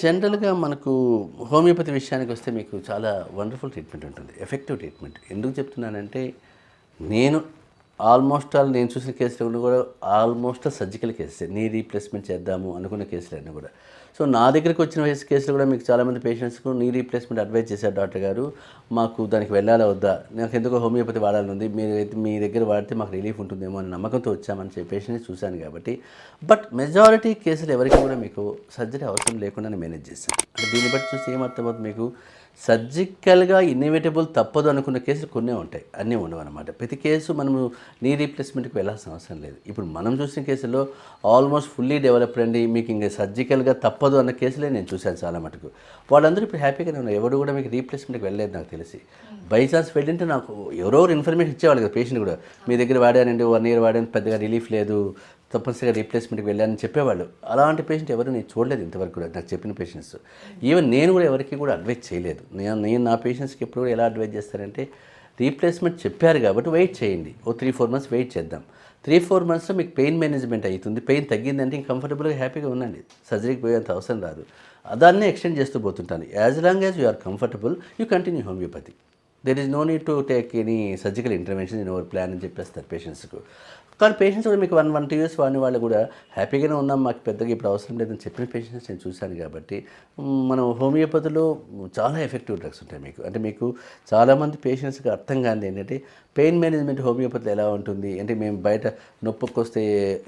జనరల్గా మనకు హోమియోపతి విషయానికి వస్తే మీకు చాలా వండర్ఫుల్ ట్రీట్మెంట్ ఉంటుంది ఎఫెక్టివ్ ట్రీట్మెంట్. ఎందుకు చెప్తున్నానంటే నేను ఆల్మోస్ట్ ఆల్ నేను చూసిన కేసులు కూడా almost surgical cases knee replacement చేద్దాము అనుకున్న కేసులన్నీ కూడా. సో నా దగ్గరికి వచ్చిన కేసులు కూడా మీకు చాలామంది పేషెంట్స్కు నీ రీప్లేస్మెంట్ అడ్వైజ్ చేశారు డాక్టర్ గారు. మాకు దానికి వెళ్ళాలా వద్దా? నాకు ఎందుకో హోమియోపతి వాడాలని ఉంది. మీరు మీ దగ్గర వాడితే మాకు రిలీఫ్ ఉంటుందేమో అని నమ్మకంతో వచ్చామని చెప్పి పేషెంట్స్ చూశాను కాబట్టి. బట్ మెజారిటీ కేసులు ఎవరికి కూడా మీకు సర్జరీ అవసరం లేకుండానే మేనేజ్ చేశాను. అంటే దీన్ని బట్టి చూసి ఏమర్థమవుతుంది మీకు? సర్జికల్గా ఇన్ఎవిటబుల్ తప్పదు అనుకున్న కేసులు కొన్నే ఉంటాయి. అన్నీ ఉండవు అనమాట ప్రతి కేసు మనము నీ రీప్లేస్మెంట్కి వెళ్ళాల్సిన అవసరం లేదు. ఇప్పుడు మనం చూసిన కేసులో ఆల్మోస్ట్ ఫుల్లీ డెవలప్డ్ అండి. మీకు ఇంకా సర్జికల్గా తప్పదు అన్న కేసులే నేను చూశాను చాలా మటుకు. వాళ్ళందరూ ఇప్పుడు హ్యాపీగానే ఉన్నారు. ఎవరు కూడా మీకు రీప్లేస్మెంట్కి వెళ్ళలేదు నాకు తెలిసి. బై ఛాన్స్ వెళ్ళింటే నాకు ఎవరో ఇన్ఫర్మేషన్ ఇచ్చేవాళ్ళు కదా పేషెంట్ కూడా. మీ దగ్గర వాడానండి వన్ ఇయర్ వాడాను పెద్దగా రిలీఫ్ లేదు తప్పనిసరిగా రీప్లేస్మెంట్కి వెళ్ళానని చెప్పేవాళ్ళు. అలాంటి పేషెంట్ ఎవరు నేను చూడలేదు ఇంతవరకు కూడా నాకు చెప్పిన పేషెంట్స్. ఈవెన్ నేను కూడా ఎవరికి కూడా అడ్వైజ్ చేయలేదు. నేను నేను నా పేషెంట్స్కి ఎప్పుడు కూడా ఎలా అడ్వైజ్ చేస్తానంటే రీప్లేస్మెంట్ చెప్పారు కాబట్టి వెయిట్ చేయండి. ఓ త్రీ ఫోర్ మంత్స్ వెయిట్ చేద్దాం. త్రీ ఫోర్ మంత్స్లో మీకు పెయిన్ మేనేజ్మెంట్ అవుతుంది పెయిన్ తగ్గిందంటే ఇంక కంఫర్టబుల్గా హ్యాపీగా ఉండండి. సర్జరీకి పోయేంత అవసరం రాదు. దాన్నే ఎక్స్టెండ్ చేస్తూ పోతుంటాను. As long as you are comfortable you continue homeopathy there is no need to take any surgical intervention in over plan అని చెప్పేస్తారు పేషెంట్స్కు కానీ పేషెంట్స్ కూడా మీకు వన్ వన్ టూ ఇయర్స్ వాడిన వాళ్ళు కూడా హ్యాపీగానే ఉన్నాం మాకు పెద్దగా ఇప్పుడు అవసరం లేదని చెప్పిన పేషెంట్స్ నేను చూశాను కాబట్టి మనం హోమియోపతిలో చాలా ఎఫెక్టివ్ డ్రగ్స్ ఉంటాయి మీకు. అంటే మీకు చాలామంది పేషెంట్స్కి అర్థం కానిది ఏంటంటే పెయిన్ మేనేజ్మెంట్ హోమియోపతిలో ఎలా ఉంటుంది? అంటే మేము బయట నొప్పికి వస్తే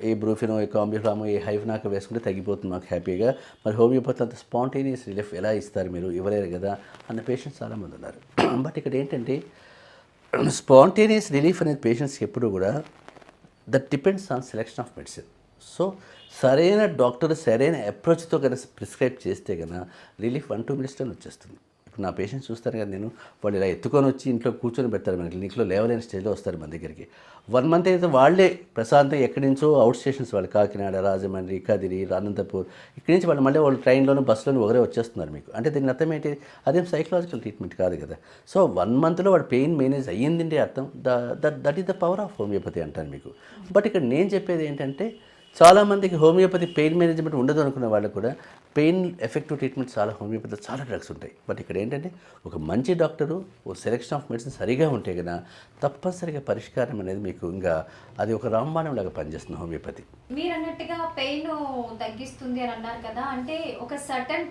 ఏ బ్రూఫినో ఏ కాంబిఫ్లామో ఏ హైఫ్నాక వేసుకుంటే తగ్గిపోతుంది మాకు హ్యాపీగా మరి హోమియోపతి అంత స్పాంటేనియస్ రిలీఫ్ ఎలా ఇస్తారు మీరు? ఇవ్వలేరు కదా? అన్న పేషెంట్స్ చాలామంది ఉన్నారు. బట్ ఇక్కడ ఏంటంటే స్పాంటేనియస్ రిలీఫ్ అనేది పేషెంట్స్కి ఎప్పుడు కూడా that depends on selection of medicine so సరైన డాక్టర్ సరైన అప్రోచ్తో కనుక ప్రిస్క్రైబ్ చేస్తే కనుక రిలీఫ్ వన్ టూ మినిట్స్లో వచ్చేస్తుంది. ఇప్పుడు నా పేషెంట్స్ చూస్తారు కదా నేను వాళ్ళు ఇలా ఎత్తుకొని వచ్చి ఇంట్లో కూర్చొని పెడతారు మన క్లినిక్లో లేవలేని స్టేజ్లో వస్తారు మన దగ్గరికి. వన్ మంత్ అయితే వాళ్ళే ప్రశాంతంగా ఎక్కడి నుంచో అవుట్ స్టేషన్స్ వాళ్ళు కాకినాడ రాజమండ్రి కదిరి అనంతపూర్ ఇక్కడి నుంచి వాళ్ళు మళ్ళీ వాళ్ళు ట్రైన్లోనూ బస్సులోనూ ఒకరే వచ్చేస్తున్నారు మీకు. అంటే దీని అర్థం ఏంటి? అదేం సైకలాజికల్ ట్రీట్మెంట్ కాదు కదా. సో వన్ మంత్లో వాడు పెయిన్ మేనేజ్ అయ్యిందంటే అర్థం. That that is the power of homeopathy అంటాను మీకు. బట్ ఇక్కడ నేను చెప్పేది ఏంటంటే చాలామందికి హోమియోపతి పెయిన్ మేనేజ్మెంట్ ఉండదు అనుకున్న వాళ్ళు కూడా పెయిన్ ఎఫెక్టివ్ ట్రీట్మెంట్ చాలా హోమియోపతిలో చాలా డ్రగ్స్ ఉంటాయి. బట్ ఇక్కడ ఏంటంటే ఒక మంచి డాక్టరు ఓ సెలెక్షన్ ఆఫ్ మెడిసిన్ సరిగా ఉంటే కదా తప్పనిసరిగా పరిష్కారం అనేది మీకు ఇంకా అది ఒక రాంబాణం లాగా పనిచేస్తుంది హోమియోపతి. మీరు అన్నట్టుగా పెయిన్ తగ్గిస్తుంది అని అన్నారు కదా అంటే ఒక సర్టన్